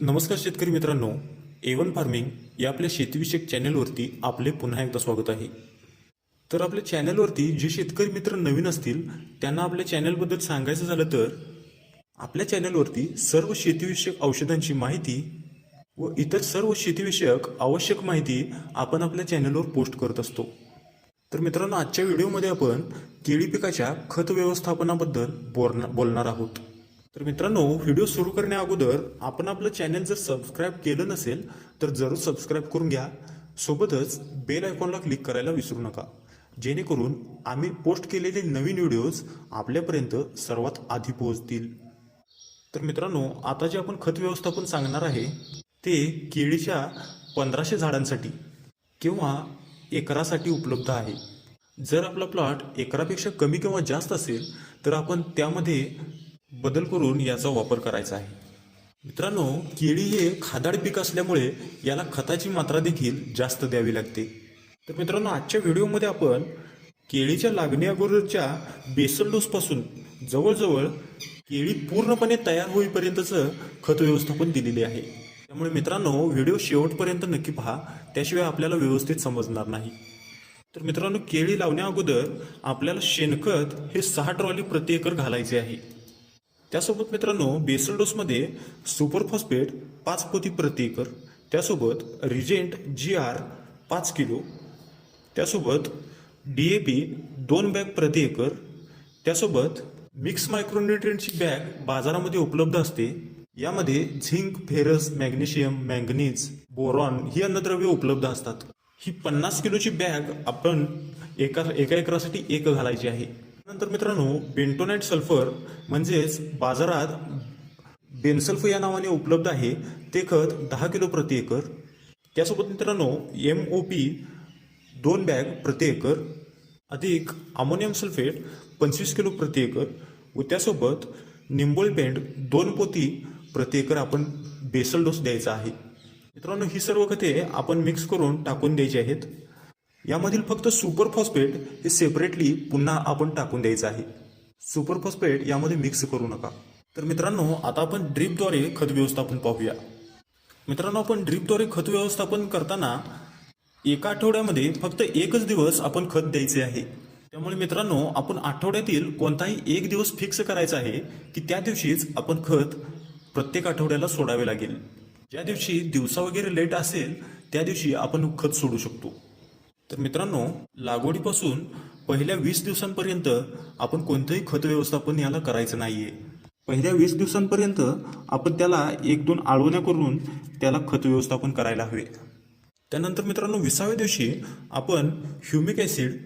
नमस्कार शेतकरी मित्रांनो एवन फार्मिंग या आपल्या शेतीविषयक चॅनलवरती आपले पुन्हा एकदा स्वागत आहे. तर आपल्या चॅनलवरती जे शेतकरी मित्र नवीन असतील त्यांना आपल्या चॅनलबद्दल सांगायचं झालं तर आपल्या चॅनलवरती सर्व शेतीविषयक औषधांची माहिती व इतर सर्व शेतीविषयक आवश्यक माहिती आपण आपल्या चॅनलवर पोस्ट करत असतो. तर मित्रांनो आजच्या व्हिडिओमध्ये आपण केळी पिकाच्या खत व्यवस्थापनाबद्दल बोलणार आहोत. तर मित्रांनो व्हिडिओ सुरू करण्या अगोदर आपण आपलं चॅनल जर सबस्क्राईब केलं नसेल तर जरूर सबस्क्राईब करून घ्या. सोबतच बेल आयकॉनला क्लिक करायला विसरू नका. जेणेकरून आम्ही पोस्ट केलेले नवीन व्हिडिओज आपल्यापर्यंत सर्वात आधी पोहोचतील. तर मित्रांनो आता जे आपण खत व्यवस्थापन सांगणार आहे ते केळीच्या पंधराशे झाडांसाठी किंवा एकरासाठी उपलब्ध आहे. जर आपला प्लॉट एकरापेक्षा कमी किंवा जास्त असेल तर आपण त्यामध्ये बदल करून याचा वापर करायचा आहे. मित्रांनो केळी हे खादाड पीक असल्यामुळे याला खताची मात्रा देखील जास्त द्यावी लागते. तर मित्रांनो आजच्या व्हिडिओमध्ये आपण केळीच्या लागणी अगोदरच्या बेसल डोसपासून जवळजवळ केळी पूर्णपणे तयार होईपर्यंतचं खत व्यवस्थापन दिलेले आहे. त्यामुळे मित्रांनो व्हिडिओ शेवटपर्यंत नक्की पहा. त्याशिवाय आपल्याला व्यवस्थित समजणार नाही. तर मित्रांनो केळी लावण्या अगोदर आपल्याला शेणखत हे सहा ट्रॉली प्रति एकर घालायचे आहे. त्यासोबत मित्रांनो बेसल डोसमध्ये सुपर फॉस्फेट पाच पोती प्रति एकर त्यासोबत रिजेंट जी आर पाच किलो त्यासोबत डी ए पी दोन बॅग प्रति एकर त्यासोबत मिक्स मायक्रोन्युट्रियनची बॅग बाजारामध्ये उपलब्ध असते. यामध्ये zinc ferrous magnesium manganese boron ही अन्नद्रव्य उपलब्ध असतात. ही पन्नास किलोची बॅग आपण एका एका एकरासाठी एक घालायची आहे. नंतर मित्रांनो बेंटोनाइट सल्फर म्हणजेच बाजारात बेनसल्फ या नावाने उपलब्ध आहे. ते खत दहा किलो प्रति एकर. त्यासोबत मित्रांनो एम ओ पी दोन बॅग प्रति एकर. अधिक अमोनियम सल्फेट पंचवीस किलो प्रति एकर. व त्यासोबत निंबोळी पेंट दोन पोती प्रति एकर आपण बेसल डोस द्यायचा आहे. मित्रांनो ही सर्व खते आपण मिक्स करून टाकून द्यायची आहेत. यामधील फक्त सुपर फॉस्फेट हे सेपरेटली पुन्हा आपण टाकून द्यायचं आहे. सुपर फॉस्फेट यामध्ये मिक्स करू नका. तर मित्रांनो आता आपण ड्रीपद्वारे खत व्यवस्थापन पाहूया. मित्रांनो आपण ड्रीपद्वारे खत व्यवस्थापन करताना एका आठवड्यामध्ये फक्त एकच दिवस आपण खत द्यायचे आहे. त्यामुळे मित्रांनो आपण आठवड्यातील कोणताही एक दिवस फिक्स करायचा आहे की त्या दिवशीच आपण खत प्रत्येक आठवड्याला सोडावे लागेल. ज्या दिवशी दिवसा वगैरे लेट असेल त्या दिवशी आपण खत सोडू शकतो. तर मित्रांनो लागवडीपासून पहिल्या वीस दिवसांपर्यंत आपण कोणतंही खत व्यवस्थापन याला करायचं नाही आहे पहिल्या वीस दिवसांपर्यंत आपण त्याला एक दोन आळवण्या करून त्याला खत व्यवस्थापन करायला हवे. त्यानंतर मित्रांनो विसाव्या दिवशी आपण ह्युमिक ॲसिड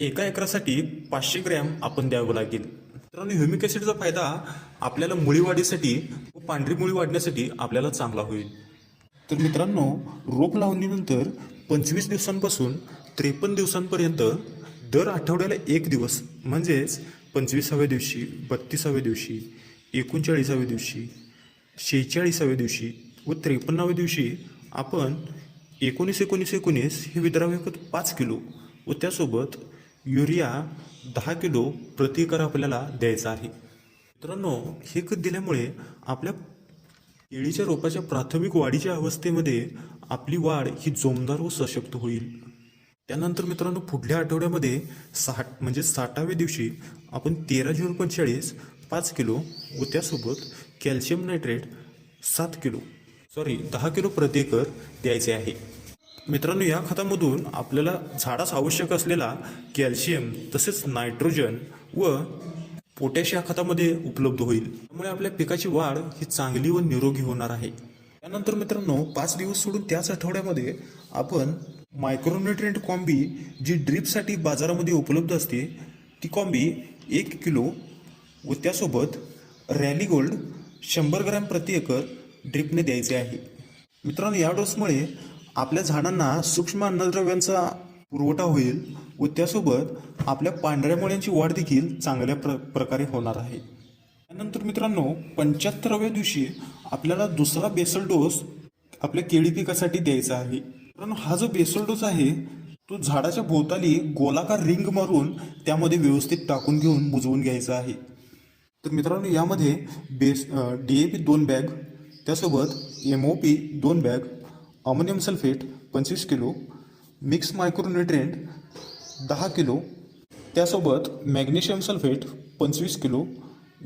एका एकरासाठी पाचशे ग्रॅम आपण द्यावं लागेल. मित्रांनो ह्युमिक ॲसिडचा फायदा आपल्याला मुळी वाढीसाठी व पांढरी मुळी वाढण्यासाठी आपल्याला चांगला होईल. तर मित्रांनो रोप लावणीनंतर पंचवीस दिवसांपासून त्रेपन्न दिवसांपर्यंत दर आठवड्याला एक दिवस म्हणजेच पंचवीसाव्या दिवशी बत्तीसाव्या दिवशी एकोणचाळीसाव्या दिवशी शेहेचाळीसाव्या दिवशी व त्रेपन्नाव्या दिवशी आपण एकोणीस एकोणीस एकोणीस हे विद्राव्य खत पाच किलो व त्यासोबत युरिया दहा किलो प्रतिकर आपल्याला द्यायचा आहे. मित्रांनो हे खत दिल्यामुळे आपल्या केळीच्या रोपाच्या प्राथमिक वाढीच्या अवस्थेमध्ये आपली वाढ ही जोमदार व सशक्त होईल. त्यानंतर मित्रांनो पुढल्या आठवड्यामध्ये साठ म्हणजे साठाव्या दिवशी आपण तेरा झिरो पंचेचाळीस पाच किलो व त्यासोबत कॅल्शियम नायट्रेट सात किलो सॉरी दहा किलो प्रति एकर द्यायचे आहे. मित्रांनो या खतामधून आपल्याला झाडास आवश्यक असलेला कॅल्शियम तसेच नायट्रोजन व पोटॅश या खतामध्ये उपलब्ध होईल. त्यामुळे आपल्या पिकाची वाढ ही चांगली व निरोगी होणार आहे. त्यानंतर मित्रांनो पाच दिवस सोडून त्याच आठवड्यामध्ये आपण मायक्रोन्युट्रिएंट कॉम्बी जी ड्रीपसाठी बाजारामध्ये उपलब्ध असते ती कॉम्बी एक किलो व त्यासोबत रॅली गोल्ड शंभर ग्रॅम प्रति एकर ड्रीपने द्यायचे आहे. मित्रांनो या डोसमुळे आपल्या झाडांना सूक्ष्म अन्नद्रव्यांचा पुरवठा होईल व त्यासोबत आपल्या पांढऱ्या मुळ्यांची वाढ देखील चांगल्या प्र प्रकारे होणार आहे. त्यानंतर मित्रांनो पंच्याहत्तराव्या दिवशी आपल्याला दुसरा बेसल डोस आपल्या केळी पिकासाठी द्यायचा आहे. मित्रांनो हा जो बेसलडोस आहे तो झाडाच्या भोवताली गोलाकार रिंग मारून त्यामध्ये व्यवस्थित टाकून घेऊन बुजवून घ्यायचा आहे. तर मित्रांनो यामध्ये बेस डी ए पी दोन बॅग त्यासोबत एम ओ पी दोन बॅग अमोनियम सल्फेट पंचवीस किलो मिक्स मायक्रोन्युट्रिएंट दहा किलो त्यासोबत मॅग्नेशियम सल्फेट पंचवीस किलो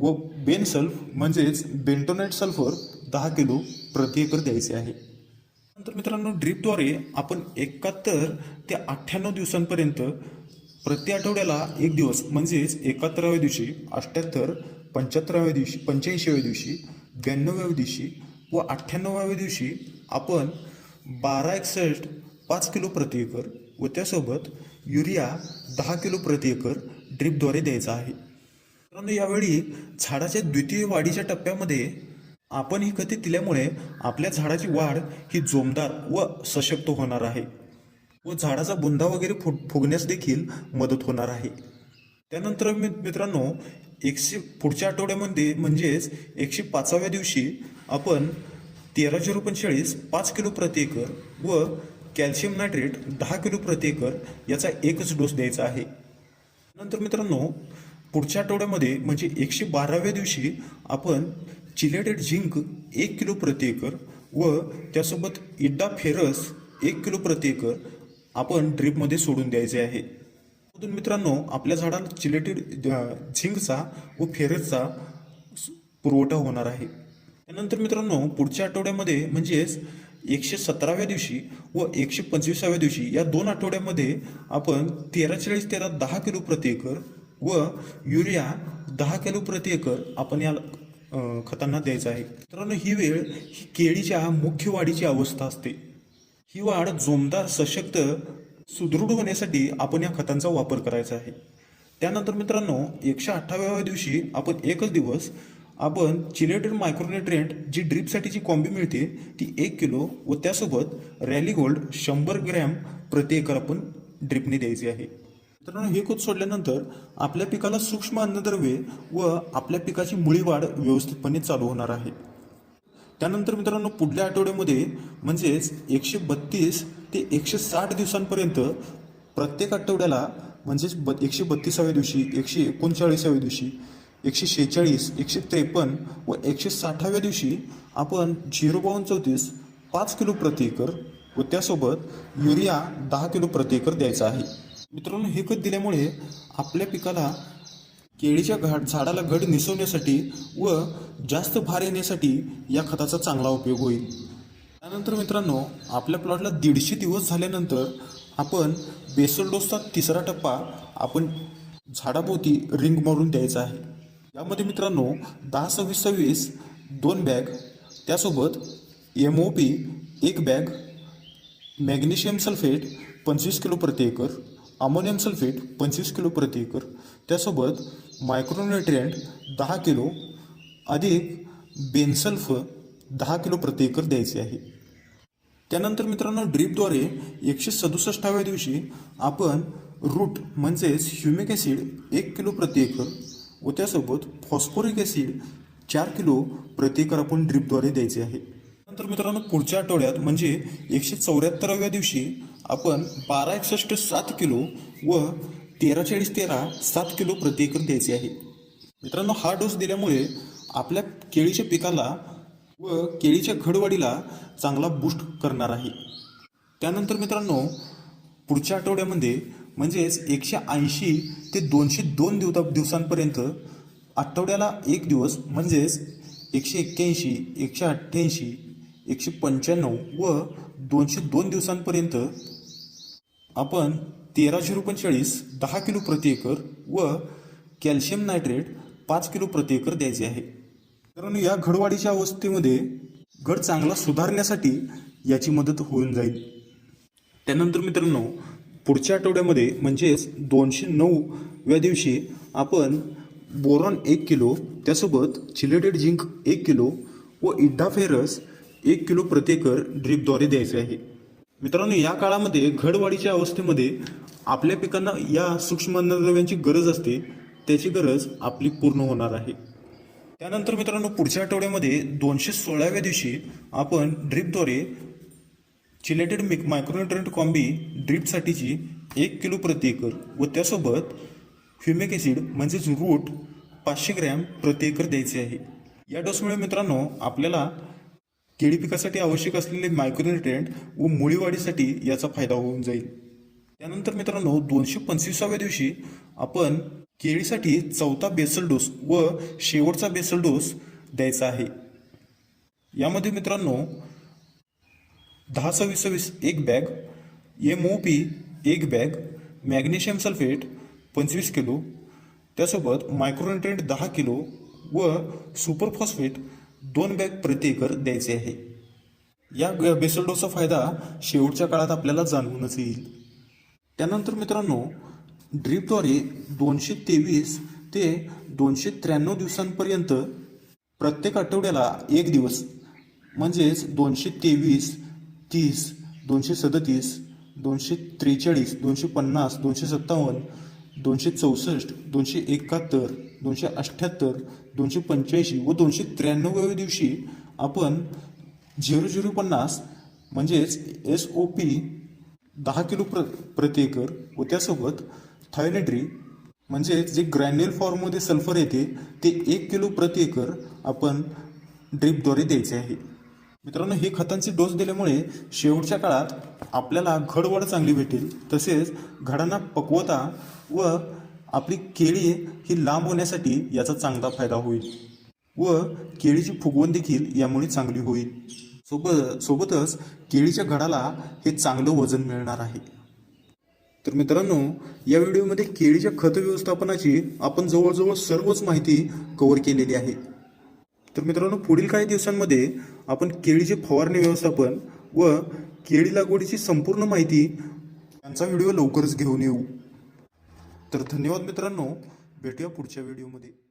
व बेन सल्फ म्हणजेच बेंटोनेट सल्फर दहा किलो प्रति एकर द्यायचे आहे. नंतर मित्रांनो ड्रीपद्वारे आपण एकाहत्तर ते अठ्ठ्याण्णव दिवसांपर्यंत प्रति आठवड्याला एक दिवस म्हणजेच एकाहत्तराव्या दिवशी अठ्ठ्याहत्तर पंच्याहत्तराव्या दिवशी पंच्याऐंशीव्या दिवशी ब्याण्णव्या दिवशी व अठ्ठ्याण्णवाव्या दिवशी आपण बारा एकसष्ट पाच किलो प्रति एकर व त्यासोबत युरिया दहा किलो प्रति एकर ड्रीपद्वारे द्यायचा आहे. मित्रांनो यावेळी झाडाच्या द्वितीय वाढीच्या टप्प्यामध्ये आपण ही खते दिल्यामुळे आपल्या झाडाची वाढ ही जोमदार व सशक्त होणार आहे व झाडाचा बुंदा वगैरे फु फुगण्यास देखील मदत होणार आहे. त्यानंतर मि मित्रांनो एकशे पुढच्या आठवड्यामध्ये म्हणजेच एकशे पाचाव्या दिवशी आपण तेरा झिरो पंचेचाळीस पाच किलो प्रति एकर व कॅल्शियम नायट्रेट दहा किलो प्रति एकर याचा एकच डोस द्यायचा आहे. नंतर मित्रांनो पुढच्या आठवड्यामध्ये म्हणजे एकशे बाराव्या दिवशी आपण चिलेटेड झिंक एक किलो प्रति एकर व त्यासोबत इड्डा फेरस एक किलो प्रति एकर आपण ड्रीपमध्ये सोडून द्यायचे आहे. मित्रांनो आपल्या झाडाला चिलेटेड झिंकचा व फेरसचा पुरवठा होणार आहे. त्यानंतर मित्रांनो पुढच्या आठवड्यामध्ये म्हणजेच एकशे सतराव्या दिवशी व एकशे पंचवीसाव्या दिवशी या दोन आठवड्यामध्ये आपण तेरा चाळीस तेरा दहा किलो प्रति एकर व युरिया दहा किलो प्रति एकर आपण या खतांना द्यायचं आहे. मित्रांनो ही वेळ ही केळीच्या मुख्य वाढीची अवस्था असते. ही वाढ जोमदार सशक्त सुदृढ होण्यासाठी आपण या खतांचा वापर करायचा आहे. त्यानंतर मित्रांनो एकशे अठ्ठाव्याव्या दिवशी आपण एकच दिवस आपण चिलेटेड मायक्रोन्युट्रियंट जी ड्रीपसाठीची कॉम्बी मिळते ती एक किलो व त्यासोबत रॅली गोल्ड शंभर ग्रॅम प्रति एकर आपण ड्रीपने द्यायची आहे. मित्रांनो हे खत सोडल्यानंतर आपल्या पिकाला सूक्ष्म अन्नद्रव्ये व आपल्या पिकाची मुळी वाढ व्यवस्थितपणे चालू होणार आहे. त्यानंतर मित्रांनो पुढल्या आठवड्यामध्ये म्हणजेच एकशे बत्तीस ते एकशे साठ दिवसांपर्यंत प्रत्येक आठवड्याला म्हणजेच ब एकशे बत्तीसाव्या दिवशी एकशे एकोणचाळीसाव्या दिवशी एकशे शेहेचाळीस एकशे त्रेपन्न व एकशे साठाव्या दिवशी आपण झिरो बावन्न चौतीस पाच किलो प्रति एकर व त्यासोबत युरिया दहा किलो प्रति एकर द्यायचा आहे. मित्रांनो हे खत दिल्यामुळे आपल्या पिकाला केळीच्या घाट झाडाला घड निसवण्यासाठी व जास्त भार येण्यासाठी या खताचा चांगला उपयोग होईल. त्यानंतर मित्रांनो आपल्या प्लॉटला दीडशे दिवस झाल्यानंतर आपण बेसल डोसचा तिसरा टप्पा आपण झाडाभोवती रिंग मारून द्यायचा आहे. यामध्ये मित्रांनो दहा सव्वीस सव्वीस दोन बॅग त्यासोबत एम ओ पी एक बॅग मॅग्नेशियम सल्फेट पंचवीस किलो प्रति एकर अमोनियम सल्फेट पंचवीस किलो प्रति एकर. त्यासोबत मायक्रोन्युट्रियंट दहा किलो अधिक बेनसल्फ दहा किलो प्रति एकर द्यायचे आहे. त्यानंतर मित्रांनो ड्रीपद्वारे एकशे सदुसष्टाव्या दिवशी आपण रूट म्हणजेच ह्युमिक ॲसिड एक किलो प्रति एकर व त्यासोबत फॉस्फोरिक ॲसिड चार किलो प्रति एकर आपण ड्रीपद्वारे द्यायचे आहे. नंतर मित्रांनो पुढच्या आठवड्यात म्हणजे एकशे चौऱ्याहत्तराव्या दिवशी आपण बारा एकसष्ट सात किलो व तेरा चाळीस तेरा सात किलो प्रति एकर द्यायचे आहे. मित्रांनो हा डोस दिल्यामुळे आपल्या केळीच्या पिकाला व केळीच्या घडवाडीला चांगला बूस्ट करणार आहे. त्यानंतर मित्रांनो पुढच्या आठवड्यामध्ये म्हणजेच एकशे ऐंशी ते दोनशे दोन दिवसा दिवसांपर्यंत आठवड्याला एक दिवस म्हणजेच एकशे एक्क्याऐंशी एकशे अठ्ठ्याऐंशी एकशे पंच्याण्णव व दोनशे दोन दिवसांपर्यंत आपण तेरा झिरो पंचेचाळीस दहा किलो प्रति एकर व कॅल्शियम नायट्रेट पाच किलो प्रति एकर द्यायचे आहे. कारण या घडवाढीच्या अवस्थेमध्ये घड चांगला सुधारण्यासाठी याची मदत होऊन जाईल. त्यानंतर मित्रांनो पुढच्या आठवड्यामध्ये म्हणजेच दोनशे नऊ या दिवशी आपण बोरॉन एक किलो त्यासोबत चिलेटेड झिंक एक किलो व इड्डा फेरस एक किलो प्रत्येकर ड्रीपद्वारे द्यायचे आहे. मित्रांनो या काळामध्ये घडवाढीच्या अवस्थेमध्ये आपल्या पिकांना या सूक्ष्म अन्नद्रव्यांची गरज असते. त्याची गरज आपली पूर्ण होणार आहे. त्यानंतर मित्रांनो पुढच्या आठवड्यामध्ये दोनशे सोळाव्या दिवशी आपण ड्रीपद्वारे चिलेटेड मिक मायक्रोन्युट्रंट कॉम्बी ड्रीपसाठीची एक किलो प्रति एकर व त्यासोबत ह्युमिक ॲसिड म्हणजेच रूट पाचशे ग्रॅम प्रति एकर द्यायचे आहे. या डोसमुळे मित्रांनो आपल्याला केळी पिकासाठी आवश्यक असलेले मायक्रोन्युट्रिएंट व मुळी वाढीसाठी याचा फायदा होऊन जाईल. त्यानंतर मित्रांनो दोनशे पंचवीसाव्या दिवशी आपण केळीसाठी चौथा बेसल डोस व शेवटचा बेसल डोस द्यायचा आहे. यामध्ये मित्रांनो दहा सव्वीस सव्वीस एक बॅग एम ओ पी एक बॅग मॅग्नेशियम सल्फेट पंचवीस किलो त्यासोबत मायक्रोन्युट्रेंट दहा किलो व सुपर फॉस्फेट दोन बॅग प्रति एकर द्यायचे आहे. या बेसल फायदा शेवटच्या काळात आपल्याला जाणवूनच येईल. त्यानंतर मित्रांनो ड्रीपद्वारे दोनशे तेवीस ते दोनशे त्र्याण्णव दिवसांपर्यंत प्रत्येक आठवड्याला एक दिवस म्हणजेच दोनशे तेवीस तीस दोनशे सदतीस दोनशे त्रेचाळीस दोनशे पन्नास दोनशे सत्तावन्न दोनशे चौसष्ट दोनशे एकाहत्तर दोनशे अठ्ठ्याहत्तर दोनशे पंच्याऐंशी व दोनशे त्र्याण्णव्या दिवशी आपण झिरो झिरो पन्नास म्हणजेच एस ओ पी दहा किलो प्र प्रति एकर व त्यासोबत थायलेड्री म्हणजे जे ग्रॅन्युअल फॉर्ममध्ये सल्फर येते ते एक किलो प्रति एकर आपण ड्रीपद्वारे द्यायचे आहे. मित्रांनो हे खतांचे डोस दिल्यामुळे शेवटच्या काळात आपल्याला घडवाढ चांगली भेटेल. तसेच घडांना पक्वता व आपली केळी ही लांब होण्यासाठी याचा चांगला फायदा होईल. व केळीची फुगवण देखील यामुळे चांगली होईल. सोबत सोबतच केळीच्या घडाला हे चांगलं वजन मिळणार आहे. तर मित्रांनो या व्हिडिओमध्ये केळीच्या खत व्यवस्थापनाची आपण जवळजवळ सर्वच माहिती कव्हर केलेली आहे. तर मित्रांनो पुढील काही दिवसांमध्ये आपण केळीचे फवारणी व्यवस्थापन व केळी लागवडीची संपूर्ण माहिती यांचा व्हिडिओ लवकरच घेऊन येऊ. तर धन्यवाद मित्रांनो. भेटूया पुढच्या व्हिडिओमध्ये